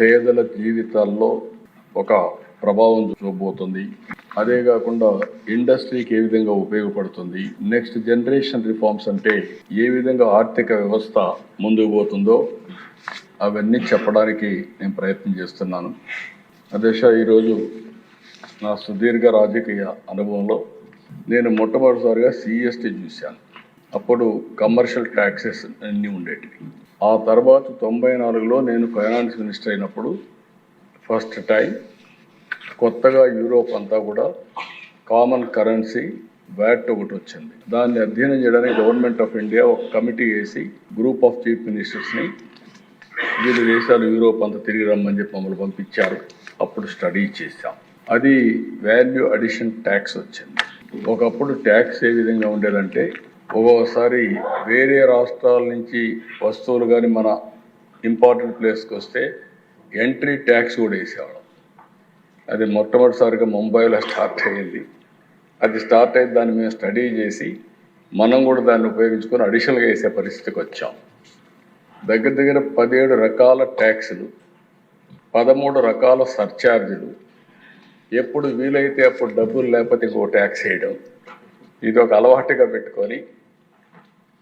పేదల జీవితాల్లో ఒక ప్రభావం చూపబోతుంది. అదే కాకుండా ఇండస్ట్రీకి ఏ విధంగా ఉపయోగపడుతుంది నెక్స్ట్ జనరేషన్ రిఫార్మ్స్ అంటే ఏ విధంగా ఆర్థిక వ్యవస్థ ముందుకు పోతుందో అవన్నీ చెప్పడానికి నేను ప్రయత్నం చేస్తున్నాను. అదేష ఈరోజు నా సుదీర్ఘ రాజకీయ అనుభవంలో నేను మొట్టమొదటిసారిగా సిఎస్టీ చూశాను. అప్పుడు కమర్షియల్ ట్యాక్సెస్ అన్నీ ఉండేటివి. ఆ తర్వాత తొంభై నాలుగులో నేను ఫైనాన్స్ మినిస్టర్ అయినప్పుడు ఫస్ట్ టైం కొత్తగా యూరోప్ అంతా కూడా కామన్ కరెన్సీ వ్యాట్ ఒకటి వచ్చింది. దాన్ని అధ్యయనం చేయడానికి గవర్నమెంట్ ఆఫ్ ఇండియా ఒక కమిటీ వేసి గ్రూప్ ఆఫ్ చీఫ్ మినిస్టర్స్ని వివిధ దేశాలు యూరోప్ అంతా తిరిగి రమ్మని చెప్పి మమ్మల్ని పంపించారు. అప్పుడు స్టడీ చేశాం. అది వాల్యూ అడిషన్ ట్యాక్స్ వచ్చింది. ఒకప్పుడు ట్యాక్స్ ఏ విధంగా ఉండేదంటే ఒక్కోసారి వేరే రాష్ట్రాల నుంచి వస్తువులు కానీ మన ఇంపార్టెంట్ ప్లేస్కి వస్తే ఎంట్రీ ట్యాక్స్ కూడా వేసేవాళ్ళం. అది మొట్టమొదటిసారిగా ముంబైలో స్టార్ట్ అయ్యింది. అది స్టార్ట్ అయ్యి దాన్ని మేము స్టడీ చేసి మనం కూడా దాన్ని ఉపయోగించుకొని అడిషనల్గా వేసే పరిస్థితికి వచ్చాం. దగ్గర దగ్గర పదిహేడు రకాల ట్యాక్సులు పదమూడు రకాల సర్ఛార్జీలు ఎప్పుడు వీలైతే అప్పుడు డబ్బులు లేకపోతే ఇంకో ట్యాక్స్ వేయడం ఇది ఒక అలవాటుగా పెట్టుకొని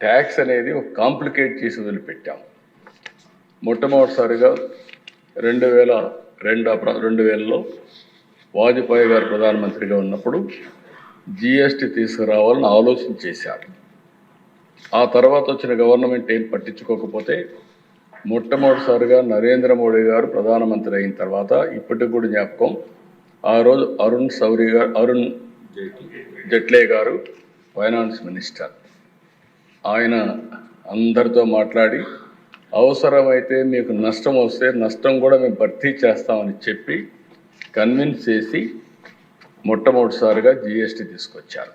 ట్యాక్స్ అనేది ఒక కాంప్లికేట్ చేసి వదిలిపెట్టాం. మొట్టమొదటిసారిగా రెండు వేల రెండు రెండు వేలలో వాజ్పేయి గారు ప్రధానమంత్రిగా ఉన్నప్పుడు జిఎస్టీ తీసుకురావాలని ఆలోచన చేశారు. ఆ తర్వాత వచ్చిన గవర్నమెంట్ ఏం పట్టించుకోకపోతే మొట్టమొదటిసారిగా నరేంద్ర మోడీ గారు ప్రధానమంత్రి అయిన తర్వాత ఇప్పటికి కూడా జ్ఞాపకం ఆ రోజు అరుణ్ సౌరి గారు అరుణ్ జైట్లే గారు ఫైనాన్స్ మినిస్టర్. ఆయన అందరితో మాట్లాడి అవసరమైతే మీకు నష్టం వస్తే నష్టం కూడా మేము భర్తీ చేస్తామని చెప్పి కన్విన్స్ చేసి మొట్టమొదటిసారిగా జిఎస్టీ తీసుకొచ్చారు.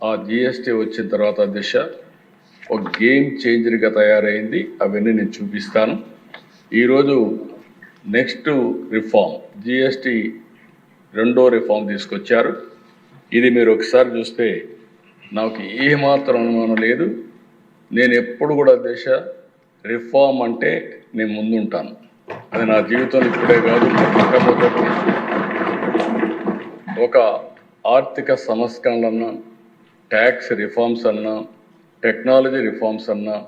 ఆ జిఎస్టీ వచ్చిన తర్వాత దిశ ఒక గేమ్ చేంజర్గా తయారైంది. అవన్నీ నేను చూపిస్తాను. ఈరోజు నెక్స్ట్ రిఫార్మ్ జిఎస్టీ రెండో రిఫార్మ్ తీసుకొచ్చారు. ఇది మీరు ఒకసారి చూస్తే నాకు ఏమాత్రం అనుమానం లేదు. నేను ఎప్పుడు కూడా దేశ రిఫార్మ్ అంటే నేను ముందుంటాను. అది నా జీవితంలో ఇప్పుడే కాదు మొట్టమొదటి ఒక ఆర్థిక సంస్కరణలన్నా ట్యాక్స్ రిఫార్మ్స్ అన్నా టెక్నాలజీ రిఫార్మ్స్ అన్నా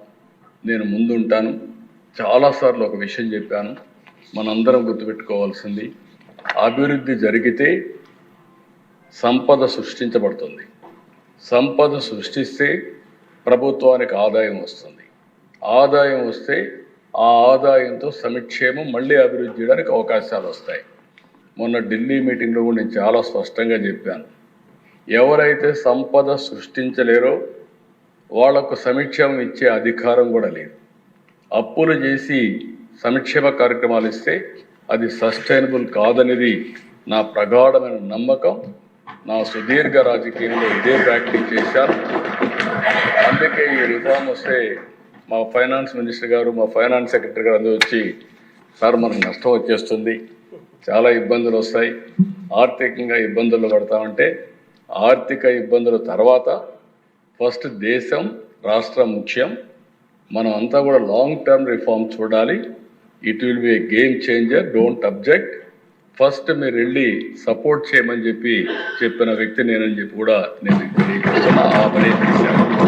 నేను ముందుంటాను. చాలాసార్లు ఒక విషయం చెప్పాను. మనందరం గుర్తుపెట్టుకోవాల్సింది అభివృద్ధి జరిగితే సంపద సృష్టించబడుతుంది. సంపద సృష్టిస్తే ప్రభుత్వానికి ఆదాయం వస్తుంది. ఆదాయం వస్తే ఆ ఆదాయంతో సమక్షేమం మళ్ళీ అభివృద్ధి చేయడానికి అవకాశాలు వస్తాయి. మొన్న ఢిల్లీ మీటింగ్లో కూడా నేను చాలా స్పష్టంగా చెప్పాను. ఎవరైతే సంపద సృష్టించలేరో వాళ్ళకు సంక్షేమం ఇచ్చే అధికారం కూడా లేదు. అప్పులు చేసి సంక్షేమ కార్యక్రమాలు ఇస్తే అది సస్టైనబుల్ కాదనేది నా ప్రగాఢమైన నమ్మకం. నా సుదీర్ఘ రాజకీయంలో ఇదే ప్రాక్టీస్ చేశాను అందుకే ఈ రిఫార్మ్ వస్తే మా ఫైనాన్స్ మినిస్టర్ గారు మా ఫైనాన్స్ సెక్రటరీ గారు అందరూ వచ్చి సార్ మనకు నష్టం వచ్చేస్తుంది చాలా ఇబ్బందులు వస్తాయి ఆర్థికంగా ఇబ్బందులు పడతామంటే ఆర్థిక ఇబ్బందుల తర్వాత ఫస్ట్ దేశం రాష్ట్రం ముఖ్యం మనం అంతా కూడా లాంగ్ టర్మ్ రిఫార్మ్ చూడాలి it will be a game changer don't object first మీరు వెళ్ళి సపోర్ట్ చేయమని చెప్పి చెప్పిన వ్యక్తి నేనని చెప్పి కూడా నేను తెలియజేస్తున్నా. ఆ పని చేశాను.